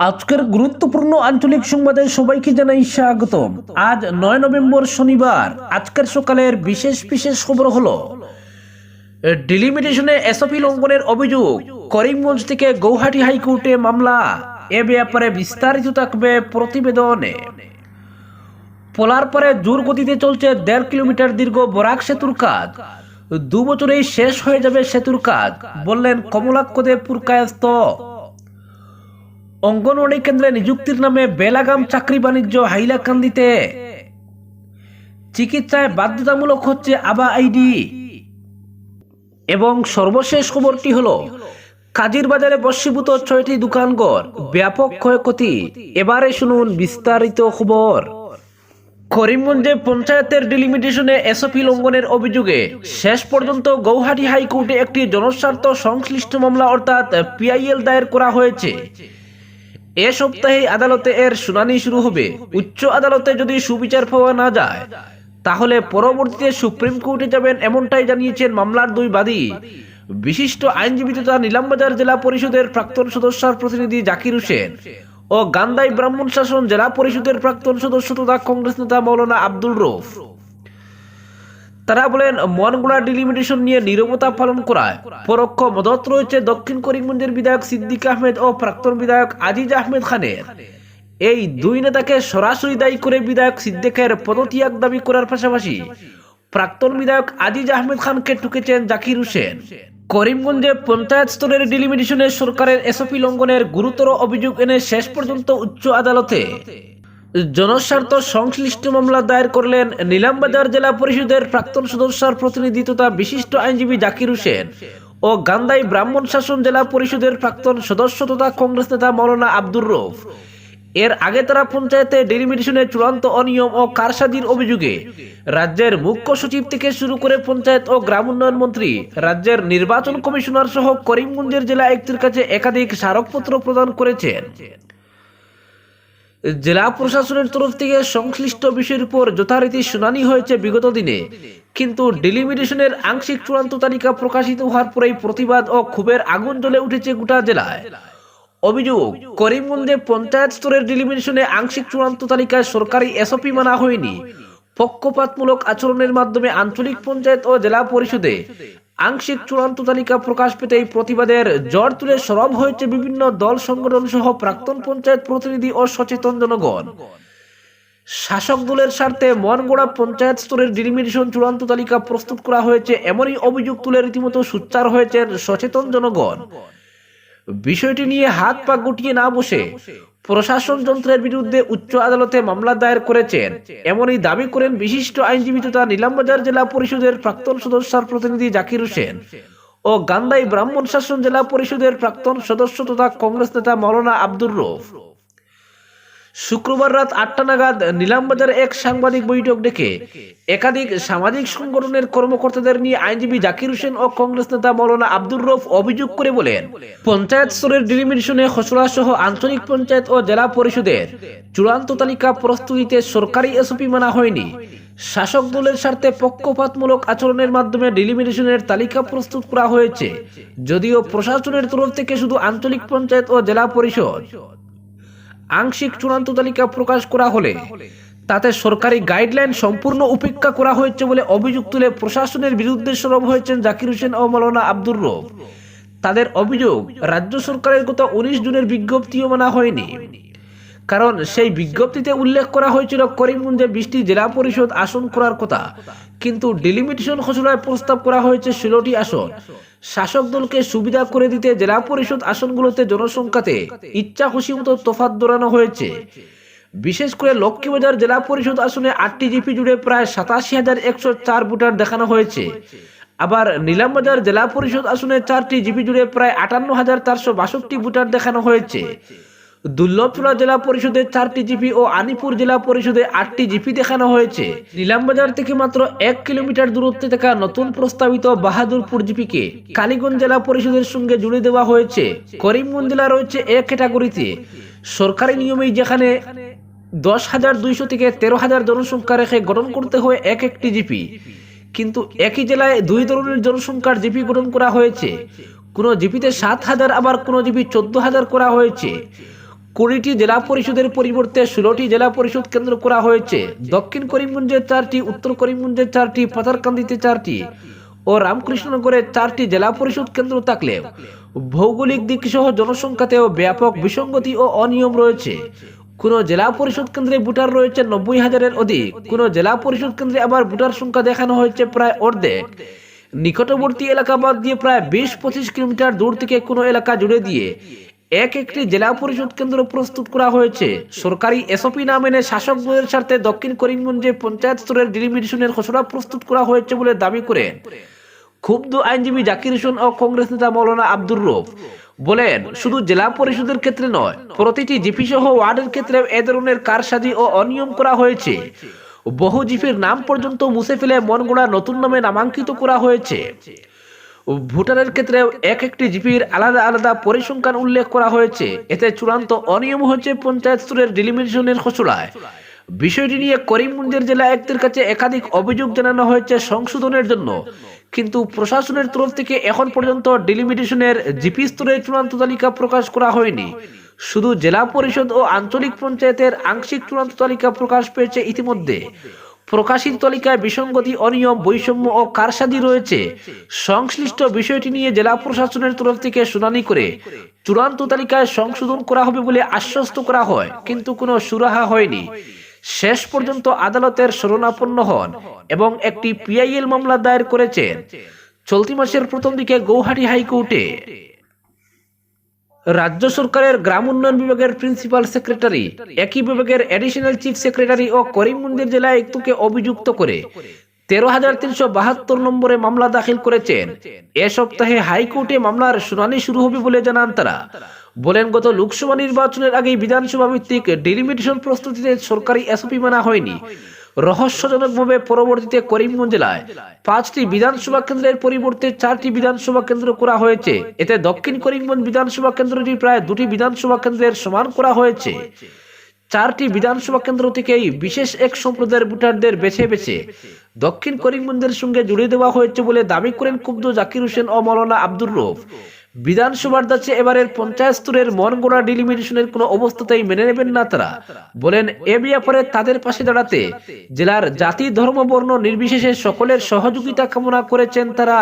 আজকের গুরুত্বপূর্ণ আঞ্চলিক সংবাদে সবাইকে জানাই স্বাগত আজ নয় নভেম্বর শনিবার। আজকের সকালের বিশেষ বিশেষ খবর হলো, ডিলিমিটেশনে এসপি লঙ্ঘনের অভিযোগ। করিমগঞ্জ থেকে গৌহাটি হাইকোর্টে মামলা। এ ব্যাপারে বিস্তারিত থাকবে প্রতিবেদনে। পোলার পরে জোর গতিতে চলছে দেড় কিলোমিটার দীর্ঘ বরাক সেতুর কাজ। দু বছরেই শেষ হয়ে যাবে সেতুর কাজ, বললেন কমলাক্ষ দেব পুরকায়স্ত অঙ্গনওয়াড়ি কেন্দ্রে নিযুক্তির নামে বেলাগাম চাকরি বাণিজ্য হাইলাকান্দিতে। চিকিৎসায় বাধ্যতামূলক হচ্ছে আবা আইডি। এবং সর্বশেষ খবরটি হলো, কাজীর বাজারে বর্ষীভূত ছয়টি দোকানঘর ব্যাপক ক্ষয়ক্ষতি। এবারে শুনুন বিস্তারিত খবর। করিমগঞ্জে পঞ্চায়েতের ডিলিমিটেশনে এসওপি লঙ্ঘনের অভিযোগে শেষ পর্যন্ত গৌহাটি হাইকোর্টে একটি জনস্বার্থ সংশ্লিষ্ট মামলা অর্থাৎ পিআইএল দায়ের করা হয়েছে। এ সপ্তাহে আদালতে এর শুনানি শুরু হবে। উচ্চ আদালতে যদি সুবিচার পাওয়া না যায়, তাহলে পরবর্তীতে সুপ্রিম কোর্টে যাবেন এমনটাই জানিয়েছেন মামলার দুই বাদী। বিশিষ্ট আইনজীবী তথা নিলামবাজার জেলা পরিষদের প্রাক্তন সদস্যার প্রতিনিধি জাকির হোসেন ও গান্দাই ব্রাহ্মণ শাসন জেলা পরিষদের প্রাক্তন সদস্য তথা কংগ্রেস নেতা মৌলানা আব্দুল রৌফ। তারা বলেন মনগুলা ডিলিমিটেশন নিয়ে নীরবতা পালন করায়। পরোক্ষ মদত রয়েছে দক্ষিণ করিমগঞ্জের বিধায়ক সিদ্দিক আহমেদ ও প্রাক্তন বিধায়ক আজিজ আহমেদ খানের। এই দুই নেতাকে সরাসরি দায়ী করে বিধায়ক সিদ্দিকের পদত্যাগ দাবি করার পাশাপাশি প্রাক্তন বিধায়ক আজিজ আহমেদ খানকে টুকেছেন জাকির হোসেন। করিমগঞ্জে পঞ্চায়েত স্তরের ডিলিমিটেশনে সরকারের এসওপি লঙ্ঘনের গুরুতর অভিযোগ এনে শেষ পর্যন্ত উচ্চ আদালতে জনস্বার্থ সংশ্লিষ্ট মামলা দায়ের করলেন নিলামবাজার জেলা পরিষদের প্রাক্তন সদস্যার প্রতিনিধি তথা বিশিষ্ট আইনজীবী জাকির হোসেন ও গান্দাই ব্রাহ্মণ শাসন জেলা পরিষদের প্রাক্তন সদস্য তথা কংগ্রেস নেতা মৌলানা আব্দুর রৌফ এর আগে তারা পঞ্চায়েতে ডেলিমিটেশনের চূড়ান্ত অনিয়ম ও কারসাজির অভিযোগে রাজ্যের মুখ্য সচিব থেকে শুরু করে পঞ্চায়েত ও গ্রাম উন্নয়ন মন্ত্রী, রাজ্যের নির্বাচন কমিশনার সহ করিমগঞ্জের জেলা আয়ুক্তের কাছে একাধিক স্মারকপত্র প্রদান করেছেন। জেলা প্রশাসনের তরফ থেকে সংশ্লিষ্ট বিষয়ের উপর যথারীতি শুনানি হয়েছে বিগত দিনে। কিন্তু ডিলিমিটেশনের আংশিক চূড়ান্ত তালিকা প্রকাশিত হওয়ার পরেই প্রতিবাদ ও ক্ষোভের আগুন জ্বলে উঠেছে গোটা জেলায়। অভিযোগ, করিমগঞ্জে পঞ্চায়েত স্তরের ডিলিমিটেশনে আংশিক চূড়ান্ত তালিকায় সরকারি এসওপি মানা হয়নি। পক্ষপাতমূলক আচরণের মাধ্যমে আঞ্চলিক পঞ্চায়েত ও জেলা পরিষদে আংশিক চূড়ান্ত তালিকা প্রকাশ পেতেই প্রতিবাদের জ্বর তুলে সরব হয়েছে বিভিন্ন দল সংগঠন সহ প্রাক্তন পঞ্চায়েত প্রতিনিধি ও সচেতন জনগণ। শাসক দলের স্বার্থে মনগোড়া পঞ্চায়েত স্তরের ডিলিমিটেশন চূড়ান্ত তালিকা প্রস্তুত করা হয়েছে, এমনই অভিযোগ তুলে রীতিমতো সুচ্চার হয়েছেন সচেতন জনগণ। বিষয়টি নিয়ে হাত পা গুটিয়ে না বসে প্রশাসন যন্ত্রের বিরুদ্ধে উচ্চ আদালতে মামলা দায়ের করেছেন। এমনই দাবি করেন বিশিষ্ট আইনজীবী তথা নীলামবাজার জেলা পরিষদের প্রাক্তন সদস্যার প্রতিনিধি জাকির হোসেন ও গান্দাই ব্রাহ্মণ শাসন জেলা পরিষদের প্রাক্তন সদস্য তথা কংগ্রেস নেতা মৌলানা আব্দুর রৌফ শুক্রবার রাত আটটা নাগাদ নিলামবাজারে এক সাংবাদিক বৈঠক ডেকে একাধিক সামাজিক সংগঠনের কর্মকর্তাদের নিয়ে আইনজীবী জাকির হোসেন ও কংগ্রেস নেতা মৌলানা আব্দুর রৌফ অভিযোগ করে বলেন, পঞ্চায়েত স্তরের ডিলিমিটেশনে খসড়া সহ আঞ্চলিক পঞ্চায়েত ও জেলা পরিষদের চূড়ান্ত তালিকা প্রস্তুতিতে সরকারি এসওপি মানা হয়নি। শাসক দলের স্বার্থে পক্ষপাতমূলক আচরণের মাধ্যমে ডিলিমিটেশনের তালিকা প্রস্তুত করা হয়েছে। যদিও প্রশাসনের তরফ থেকে শুধু আঞ্চলিক পঞ্চায়েত ও জেলা পরিষদ আংশিক চূড়ান্ত তালিকা প্রকাশ করা হলে, তাতে সরকারি গাইডলাইন সম্পূর্ণ উপেক্ষা করা হয়েছে বলে অভিযোগ তুলে প্রশাসনের বিরুদ্ধে সরব হয়েছেন জাকির হোসেন ও মৌলানা আব্দুর রব। তাদের অভিযোগ, রাজ্য সরকারের গত উনিশ জুনের বিজ্ঞপ্তিও মানা হয়নি। কারণ সেই বিজ্ঞপ্তিতে উল্লেখ করা হয়েছিল করিমগঞ্জে বিশটি জেলা পরিষদ আসন করার কথা। কিন্তু ডিলিমিটেশন খসড়ায় প্রস্তাব করা হয়েছে ষোলোটি আসন। শাসক দলকে সুবিধা করে দিতে জেলা পরিষদ আসনগুলোতে জনসংখ্যাতে ইচ্ছা খুশি মতো তোফাত দৌড়ানো হয়েছে। বিশেষ করে লক্ষ্মীবাজার জেলা পরিষদ আসনে আটটি জিপি জুড়ে প্রায় সাতাশি হাজার একশো চার ভোটার দেখানো হয়েছে। আবার নীলামবাজার জেলা পরিষদ আসনে চারটি জিপি জুড়ে প্রায় আটান্ন হাজার চারশো বাষট্টি ভোটার দেখানো হয়েছে। দুর্লভচূড়া জেলা পরিষদের চারটি জিপি ও আনিপুর জেলা পরিষদে আটটি জিপি দেখানো হয়েছে। নিলামবাজার থেকে মাত্র এক কিলোমিটার দূরত্বে থাকা নতুন প্রস্তাবিত বাহাদুরপুর জিপিকে কালীগঞ্জ জেলা পরিষদের সঙ্গে জুড়ে দেওয়া হয়েছে। করিমগঞ্জ জেলা রয়েছে এক ক্যাটাগরিতে। সরকারি নিয়মেই যেখানে দশ হাজার দুইশো থেকে তেরো হাজার জনসংখ্যা রেখে গঠন করতে হয় এক একটি জিপি। কিন্তু একই জেলায় দুই ধরনের জনসংখ্যার জিপি গঠন করা হয়েছে। কোনো জিপিতে সাত হাজার, আবার কোনো জিপি চোদ্দ হাজার করা হয়েছে। কুড়িটি জেলা পরিষদের পরিবর্তে ষোলোটি জেলা পরিষদ কেন্দ্র করা হয়েছে। দক্ষিণ করিমগঞ্জে চারটি, উত্তর করিমগঞ্জে চারটি পাথারকান্দিতে চারটি ও রামকৃষ্ণনগরে চারটি জেলা পরিষদ কেন্দ্র থাকলেও ভৌগোলিক দিক সহ জনসংখ্যাতেও ব্যাপক বিসঙ্গতি ও অনিয়ম রয়েছে। কোন জেলা পরিষদ কেন্দ্রে ভোটার রয়েছে নব্বই হাজারের অধিক, কোন জেলা পরিষদ কেন্দ্রে আবার ভোটার সংখ্যা দেখানো হয়েছে প্রায় অর্ধেক। নিকটবর্তী এলাকা বাদ দিয়ে প্রায় বিশ পঁচিশ কিলোমিটার দূর থেকে কোনো এলাকা জুড়ে দিয়ে এক একটি জেলা পরিষদ কেন্দ্র প্রস্তুত করা হয়েছে। সরকারি এসওপি না মেনে শাসক দলের স্বার্থে দক্ষিণ করিমগঞ্জে পঞ্চায়েত স্তরের ডিলিমিটেশনের খসড়া প্রস্তুত করা হয়েছে বলে দাবি করেন। ক্ষুব্ধ আইনজীবী জাকির হোসেন ও কংগ্রেস নেতা মৌলানা আব্দুর রৌফ বলেন, শুধু জেলা পরিষদের ক্ষেত্রে নয়, প্রতিটি জিপি সহ ওয়ার্ডের ক্ষেত্রে এ ধরনের কারসাজি ও অনিয়ম করা হয়েছে। বহু জিপির নাম পর্যন্ত মুছে ফেলে মনগড়া নতুন নামে নামাঙ্কিত করা হয়েছে। ভোটারের ক্ষেত্রে এক একটি জিপির আলাদা আলাদা পরিসংখ্যান উল্লেখ করা হয়েছে। এতে চূড়ান্ত অনিয়ম হয়েছে পঞ্চায়েত স্তরের ডিলিমিটেশনের খসড়ায়। বিষয়টি নিয়ে করিমগঞ্জের জেলা আয়ুক্তের কাছে একাধিক অভিযোগ জানানো হয়েছে সংশোধনের জন্য। কিন্তু প্রশাসনের তরফ থেকে এখন পর্যন্ত ডিলিমিটেশনের জিপি স্তরের চূড়ান্ত তালিকা প্রকাশ করা হয়নি। শুধু জেলা পরিষদ ও আঞ্চলিক পঞ্চায়েতের আংশিক চূড়ান্ত তালিকা প্রকাশ পেয়েছে ইতিমধ্যে। প্রকাশিত তালিকায় বিসঙ্গতি অনিয়ম, বৈষম্য ও কারসাজি রয়েছে। সংশ্লিষ্ট বিষয়টি নিয়ে জেলা প্রশাসনের তরফ থেকে শুনানি করে চূড়ান্ত তালিকায় সংশোধন করা হবে বলে আশ্বস্ত করা হয়, কিন্তু কোনো সুরাহা হয়নি। শেষ পর্যন্ত আদালতের শরণাপন্ন হন এবং একটি পিআইএল মামলা দায়ের করেছেন। চলতি মাসের প্রথম দিকে গৌহাটি হাইকোর্টে। রাজ্য সরকারের গ্রাম উন্নয়ন বিভাগের প্রিন্সিপাল সেক্রেটারি। একই বিভাগের অ্যাডিশনাল চিফ সেক্রেটারি ও করিমগঞ্জের জেলা একটুকে অভিযুক্ত করে তেরো হাজার তিনশো বাহাত্তর নম্বরে মামলা দাখিল করেছেন। এ সপ্তাহে হাইকোর্টে মামলার শুনানি শুরু হবে বলে জানান তারা। বলেন, গত লোকসভা নির্বাচনের আগেই বিধানসভা ভিত্তিক ডিলিমিটেশন প্রস্তুতিতে সরকারি এসওপি মানা হয়নি। রহস্যজনকভাবে পরবর্তীতে করিমগঞ্জ জেলায় পাঁচটি বিধানসভা কেন্দ্রের পরিবর্তে চারটি বিধানসভা কেন্দ্র করা হয়েছে। এতে দক্ষিণ করিমগঞ্জ বিধানসভা কেন্দ্রটি প্রায় দুটি বিধানসভা কেন্দ্রের সমান করা হয়েছে। চারটি বিধানসভা কেন্দ্র থেকেই বিশেষ এক সম্প্রদায়ের ভোটারদের বেছে বেছে দক্ষিণ করিমগঞ্জের সঙ্গে জুড়ে দেওয়া হয়েছে বলে দাবি করেন কুব্দ জাকির হোসেন ও মৌলানা আব্দুর রৌফ বিধানসভার দাচ্ছে এবারের পঞ্চায়েত স্তরের মন গোড়া ডিলিমিটেশনের কোনো অবস্থাতেই মেনে নেবেন না তারা। বলেন, এ ব্যাপারে তাদের পাশে দাঁড়াতে জেলার জাতি, ধর্ম, বর্ণ নির্বিশেষে সকলের সহযোগিতা কামনা করেছেন তারা।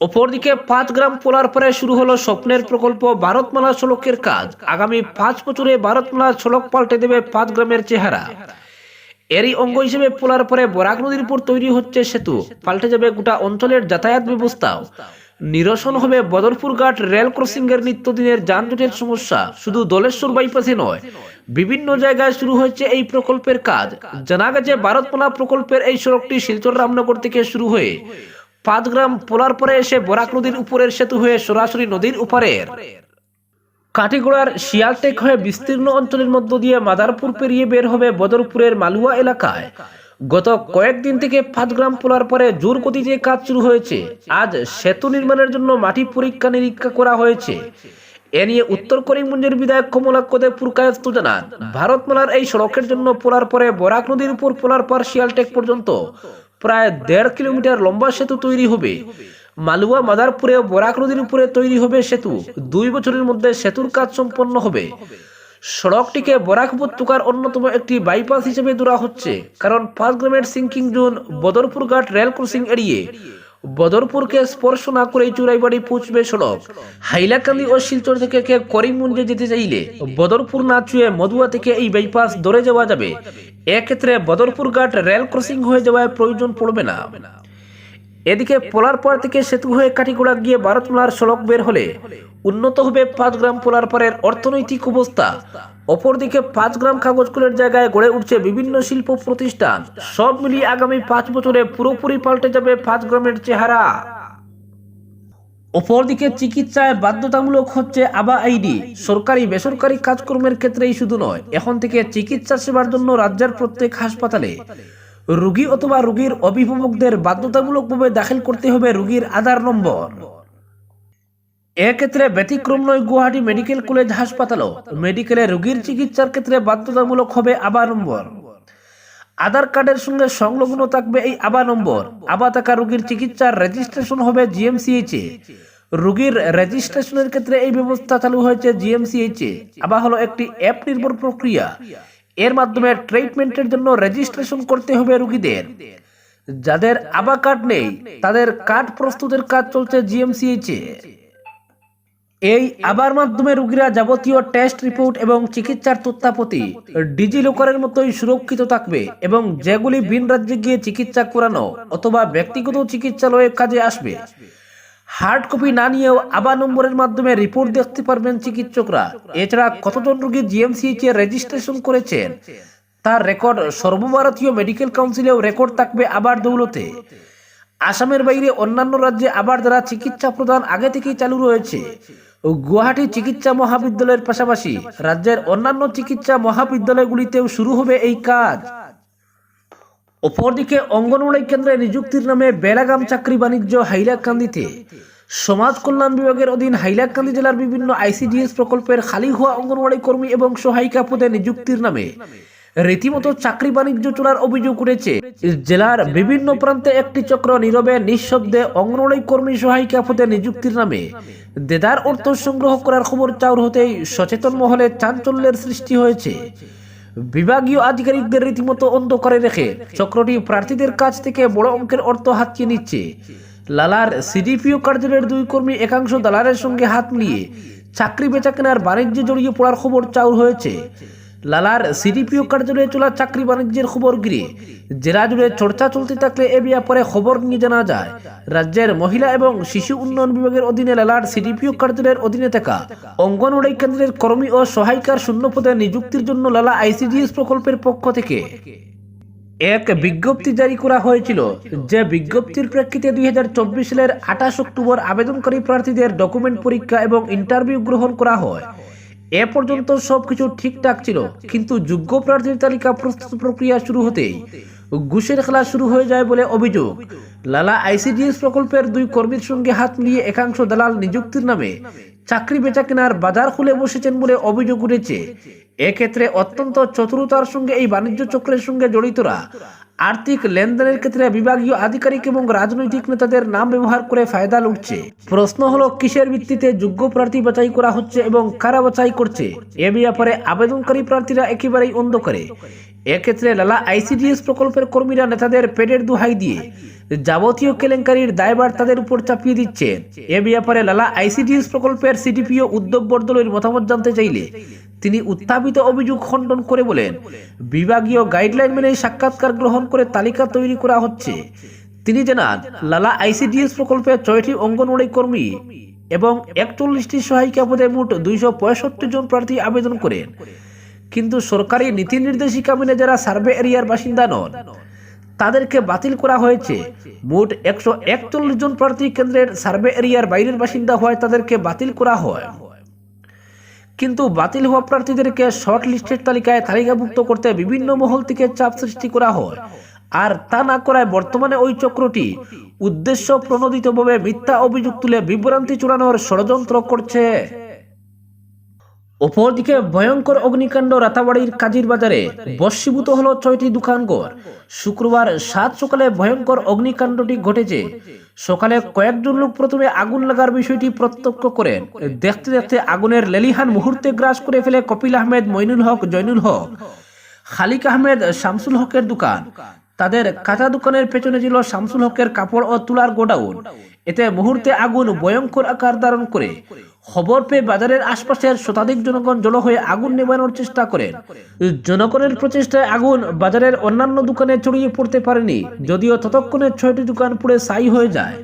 অপরদিকে পাঁচ গ্রাম পোলার পরে শুরু হলো স্বপ্নের প্রকল্প, ভারতমালা সড়কের কাজ। আগামী পাঁচ বছরে ভারতমালা সড়ক পাল্টে দেবে পাঁচ গ্রামের চেহারা। এরই অঙ্গ হিসেবে পোলার পরে বরাক নদীর উপর তৈরি হচ্ছে সেতু। পাল্টে যাবে গোটা অঞ্চলের যাতায়াত ব্যবস্থাও। নিরসন হবে বদরপুর ঘাট রেল ক্রসিং এর নিত্যদিনের যানজটের সমস্যা। শুধু দলেশ্বর বাইপাসে নয়, বিভিন্ন জায়গায় শুরু হয়েছে এই প্রকল্পের কাজ। জানা গেছে ভারতমালা প্রকল্পের এই সড়কটি শিলচর রামনগর থেকে শুরু হয়ে পাঁচ গ্রাম পোলার পরে এসে বরাক নদীর উপরের সেতু হয়ে সরাসরি নদীর উপরের কাটিগোড়ার শিয়ালটেক হয়ে বিস্তীর্ণ অঞ্চলের মধ্য দিয়ে মাদারপুর পেরিয়ে বের হবে বদরপুরের মালুয়া এলাকায়। গত কয়েকদিন থেকে পাঁচগ্রাম পোলার পরে জোর গতি গতিতে কাজ শুরু হয়েছে। আজ সেতু নির্মাণের জন্য মাটি পরীক্ষা নিরীক্ষা করা হয়েছে। এ নিয়ে উত্তর করিমগঞ্জের বিধায়ক কমলাক্ষ দেব পুরকায়স্ত জানান, ভারতমালার এই সড়কের জন্য পোলার পরে বরাক নদীর উপর পোলার পার শিয়ালটেক পর্যন্ত প্রায় দেড় কিলোমিটার লম্বা সেতু তৈরি হবে। মালুয়া মাদারপুরে বরাক নদীর উপরে তৈরি হবে সেতু। দুই বছরের মধ্যে সেতুর কাজ সম্পন্ন হবে। সড়কটিকে বরাক উপত্যকার অন্যতম একটি বাইপাস হিসেবে ধরা হচ্ছে। কারণ পাঁচ গ্রামের সিঙ্কিং জোন বদরপুর ঘাট রেল ক্রসিং এড়িয়ে বদরপুরকে স্পর্শ না করেই চুরাইবাড়ি পৌঁছবে সড়ক। হাইলাকান্দি ও শিলচর থেকে কে করিমগঞ্জে যেতে চাইলে বদরপুর না চুয়ে মধুয়া থেকে এই বাইপাস ধরে যাওয়া যাবে। এক্ষেত্রে বদরপুর ঘাট রেল ক্রসিং হয়ে যাওয়ায় প্রয়োজন পড়বে না। এদিকে পোলারপাড় থেকে সেতু হয়ে কাটিগোড়া গিয়ে ভারতমালার সড়ক বের হলে উন্নত হবে পাঁচ গ্রাম পোলারপাড়ের অর্থনৈতিক অবস্থা। অপরদিকে পাঁচ গ্রাম কাগজকুলের জায়গায় গড়ে উঠছে বিভিন্ন শিল্প প্রতিষ্ঠান। সব মিলিয়ে আগামী পাঁচ বছরে পুরোপুরি পাল্টে যাবে পাঁচ গ্রামের চেহারা। অপরদিকে চিকিৎসায় বাধ্যতামূলক হচ্ছে আবা আইডি। সরকারি বেসরকারি কাজকর্মের ক্ষেত্রেই শুধু নয় এখন থেকে চিকিৎসা সেবার জন্য রাজ্যের প্রত্যেক হাসপাতালে রোগী অথবা রোগীর অভিভাবকদের বাধ্যতামূলকভাবে দাখিল করতে হবে রুগীর আধার নম্বর। এক্ষেত্রে ব্যতিক্রম নয় গুয়াহাটি মেডিকেল কলেজ হাসপাতালও। মেডিকেলে রোগীর চিকিৎসার ক্ষেত্রে বাধ্যতামূলক হবে আবার নম্বর। আধার কার্ডের সঙ্গে সংলগ্ন থাকবে এই আবা নম্বর। আবা থাকা রোগীর চিকিৎসার রেজিস্ট্রেশন হবে জিএমসিএইচ রোগীর রেজিস্ট্রেশনের ক্ষেত্রে এই ব্যবস্থা চালু হয়েছে জিএমসিএইচ এ। আবার হলো একটি অ্যাপ নির্ভর প্রক্রিয়া। এর মাধ্যমে ট্রিটমেন্টের জন্য রেজিস্ট্রেশন করতে হবে রোগীদের। যাদের আবা কার্ড নেই, তাদের কার্ড প্রস্তুতের কাজ চলছে জিএমসিএইচ এই আবার মাধ্যমে রোগীরা যাবতীয় টেস্ট রিপোর্ট এবং চিকিৎসার তথ্যাপতি ডিজি লকারের মতোই সুরক্ষিত থাকবে এবং যেগুলি ভিন রাজ্যে গিয়ে চিকিৎসা করানো অথবা ব্যক্তিগত চিকিৎসালয়ে কাজে আসবে। হার্ড কপি না নিয়েও আবার নম্বরের মাধ্যমে রিপোর্ট দেখতে পারবেন চিকিৎসকরা। এছাড়া কতজন রোগী জিএমসিএইচ রেজিস্ট্রেশন করেছেন? তার রেকর্ড সর্বভারতীয় মেডিকেল কাউন্সিলেও রেকর্ড থাকবে আবার দৌলতে। আসামের বাইরে অন্যান্য রাজ্যে আবার যারা চিকিৎসা প্রদান আগে থেকেই চালু রয়েছে, গুয়াহাটি চিকিৎসা মহাবিদ্যালয়ের পাশাপাশি রাজ্যের অন্যান্য চিকিৎসা মহাবিদ্যালয়গুলিতেও শুরু হবে এই কাজ। অপরদিকে অঙ্গনওয়াড়ি কেন্দ্রে নিযুক্তির নামে বেলাগাম চাকরি বাণিজ্য হাইলাকান্দিতে সমাজ কল্যাণ বিভাগের অধীন হাইলাকান্দি জেলার বিভিন্ন আইসিডিএস প্রকল্পের খালি হওয়া অঙ্গনওয়াড়ি কর্মী এবং সহায়িকা পদে নিযুক্তির নামে রীতিমতো চাকরি বাণিজ্য চলার অভিযোগ উঠেছে। জেলার বিভিন্ন প্রান্তে একটি চক্র নীরবে নিঃশব্দে অঙ্গনওয়াড়ি কর্মী সহায়িকা পদে নিযুক্তির নামে দেদার অর্থ সংগ্রহ করার খবর চাউর হতেই সচেতন মহলে চাঞ্চল্যের সৃষ্টি হয়েছে। বিভাগীয় আধিকারিকদের রীতিমতো অন্ধ করে রেখে চক্রটি প্রার্থীদের কাছ থেকে বড় অঙ্কের অর্থ হাতিয়ে নিচ্ছে। লালার সিডিপিও কার্যালয়ের দুই কর্মী একাংশ দালালের সঙ্গে হাত মিলিয়ে চাকরি বেচা কেনার বাণিজ্যে জড়িয়ে পড়ার খবর চাউর হয়েছে। লালার সিডিপিও কার্যালয়ে চলা চাকরি বাণিজ্যের খবর ঘিরে জেলা জুড়ে চর্চা চলতে থাকলে এ ব্যাপারে খবর নিয়ে জানা যায়, রাজ্যের মহিলা এবং শিশু উন্নয়ন বিভাগের অধীনে লালার সিডিপিও কার্যালয়ের অধীনে থাকা অঙ্গনওয়াড়ি কেন্দ্রের কর্মী ও সহায়িকার শূন্য পদে নিযুক্তির জন্য লালা আইসিডিএস প্রকল্পের পক্ষ থেকে এক বিজ্ঞপ্তি জারি করা হয়েছিল যে বিজ্ঞপ্তির প্রেক্ষিতে দুই হাজার চব্বিশ সালের আঠাশ অক্টোবর আবেদনকারী প্রার্থীদের ডকুমেন্ট পরীক্ষা এবং ইন্টারভিউ গ্রহণ করা হয়। এ পর্যন্ত সবকিছু ঠিকঠাক ছিল, কিন্তু যোগ্য প্রার্থীর তালিকা প্রস্তুত প্রক্রিয়া শুরু হতেই ঘুষের খেলা শুরু হয়ে যায় বলে অভিযোগ। লালা আইসিডিএস প্রকল্পের দুই কর্মীর সঙ্গে হাত মিলিয়ে একাংশ দালাল নিযুক্তির নামে চাকরি বেচা কেনার বাজার খুলে বসেছেন বলে অভিযোগ উঠেছে। এক্ষেত্রে অত্যন্ত চতুরতার সঙ্গে এই বাণিজ্য চক্রের সঙ্গে জড়িতরা আর্থিক লেনদেনের ক্ষেত্রে বিভাগীয় আধিকারিক এবং রাজনৈতিক নেতাদের নাম ব্যবহার করে ফায়দা লুটছে। প্রশ্ন হলো, কিসের ভিত্তিতে যোগ্য প্রার্থী বাছাই করা হচ্ছে এবং কারা বাছাই করছে? এ ব্যাপারে আবেদনকারী প্রার্থীরা একেবারেই অন্ধকারে। এক্ষেত্রে লালা আইসিডিএস প্রকল্পের কর্মীরা নেতাদের পেটের দুহাই দিয়ে যাবতীয় কেলেঙ্কারির দায়ভার তাদের উপর চাপিয়ে দিচ্ছে। এ ব্যাপারে লালা আইসিডিএস প্রকল্পের সিডিপিও উদ্যোগ বর্দলের মতামত জানতে চাইলে তিনি উত্থাপিত অভিযোগ খণ্ডন করে বলেন, বিভাগীয় গাইডলাইন মেনে সাক্ষাৎকার গ্রহণ করে তালিকা তৈরি করা হচ্ছে। তিনি জানান, লালা আইসিডিএস প্রকল্পে ছয়টি অঙ্গনওয়াড়ি কর্মী এবং একচল্লিশটি সহায়িকা পদে মোট দুইশো পঁয়ষট্টি জন প্রার্থী আবেদন করেন। কিন্তু সরকারি নীতি নির্দেশিকা মেনে যারা সার্ভে এরিয়ার বাসিন্দা নন, তাদেরকে বাতিল করা হয়েছে। মোট একশো একচল্লিশ জন প্রার্থী কেন্দ্রের সার্ভে এরিয়ার বাইরের বাসিন্দা হয় তাদেরকে বাতিল করা হয়। কিন্তু বাতিল হওয়া প্রার্থীদেরকে শর্ট লিস্টের তালিকায় তালিকাভুক্ত করতে বিভিন্ন মহল থেকে চাপ সৃষ্টি করা হয়। আর তা না করায় বর্তমানে ওই চক্রটি উদ্দেশ্য প্রণোদিতভাবে মিথ্যা অভিযোগ তুলে বিভ্রান্তি চূড়ানোর ষড়যন্ত্র করছে। অপরদিকে ভয়ঙ্কর অগ্নিকাণ্ড রাতাবাড়ির কাজির বাজারে বর্ষীভূত হলো ছয়টি দোকানঘর শুক্রবার সাত সকালে ভয়ঙ্কর অগ্নিকাণ্ডটি ঘটেছে। সকালে কয়েকজন লোক প্রথমে আগুন লাগার বিষয়টি প্রত্যক্ষ করেন। দেখতে দেখতে আগুনের লেলিহান মুহূর্তে গ্রাস করে ফেলে কপিল আহমেদ, মইনুল হক, জয়নুল হক, খালিক আহমেদ, শামসুল হকের দোকান। তাদের কাঁচা দোকানের পেছনে ছিল শামসুল হকের কাপড় ও তুলার গোডাউন। এতে মুহূর্তে আগুন ভয়ঙ্কর আকার ধারণ করে। খবর পেয়ে বাজারের আশপাশের শতাধিক জনগণ জড়ো হয়ে আগুন নেবানোর চেষ্টা করেন। জনগণের প্রচেষ্টায় আগুন বাজারের অন্যান্য দোকানে ছড়িয়ে পড়তে পারেনি, যদিও ততক্ষণে ছয়টি দোকান পুড়ে ছাই হয়ে যায়।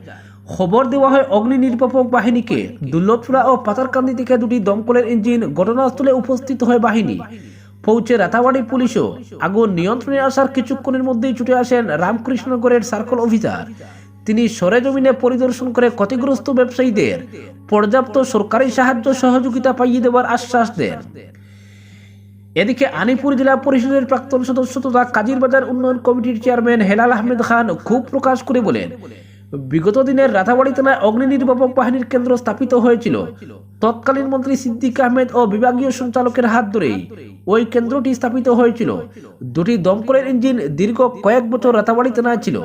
খবর দেওয়া হয় অগ্নি নির্বাপক বাহিনীকে। দুর্লভপুরা ও পাতারকান্দি থেকে দুটি দমকলের ইঞ্জিন ঘটনাস্থলে উপস্থিত হয় বাহিনী। পৌঁছে রাতাবাড়ি পুলিশও আগুন নিয়ন্ত্রণে আসার কিছুক্ষণের মধ্যেই ছুটে আসেন রামকৃষ্ণগড়ের সার্কেল অফিসার। তিনি সরেজমিনে পরিদর্শন করে ক্ষতিগ্রস্ত ব্যবসায়ীদের পর্যাপ্ত সরকারি সাহায্য সহযোগিতা পাইয়ে দেওয়ার আশ্বাস দেন। এদিকে আনিপুর জেলা পরিষদের প্রাক্তন সদস্য তথা কাজিরবাজার উন্নয়ন কমিটির চেয়ারম্যান হেলাল আহমেদ খান খুব প্রকাশ করে বলেন, বিগত দিনের রাতাবাড়ি থানায় অগ্নি নির্বাপক বাহিনীর কেন্দ্র স্থাপিত হয়েছিল। তৎকালীন মন্ত্রী সিদ্দিক আহমেদ ও বিভাগীয় সঞ্চালকের হাত ধরেই ওই কেন্দ্রটি স্থাপিত হয়েছিল। দুটি দমকলের ইঞ্জিন দীর্ঘ কয়েক বছর রাতাবাড়ি থানায় ছিল।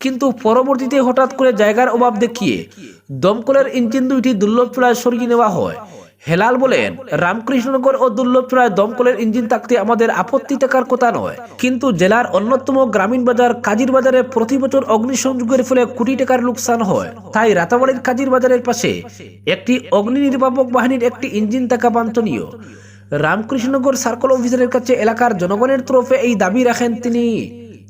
কিন্তু পরবর্তীতে হঠাৎ করে জায়গার অভাব দেখিয়ে দমকলের ইঞ্জিন দুইটি দুর্লভচূড়ায় সরিয়ে নেওয়া হয়। হেলাল বলেন, রামকৃষ্ণনগর ও দুর্লভচূড়ায় দমকলের ইঞ্জিন থাকতে আমাদের আপত্তি থাকার কথা নয়। কিন্তু জেলার অন্যতম গ্রামীণ বাজার কাজীর বাজারে প্রতি বছর অগ্নিসংযোগের ফলে কোটি টাকার লোকসান হয়। তাই রাতাবাড়ির কাজীর বাজারের পাশে একটি অগ্নি নির্বাপক বাহিনীর একটি ইঞ্জিন থাকা বাঞ্ছনীয়। রামকৃষ্ণনগর সার্কেল অফিসারের কাছে এলাকার জনগণের তরফে এই দাবি রাখেন তিনি।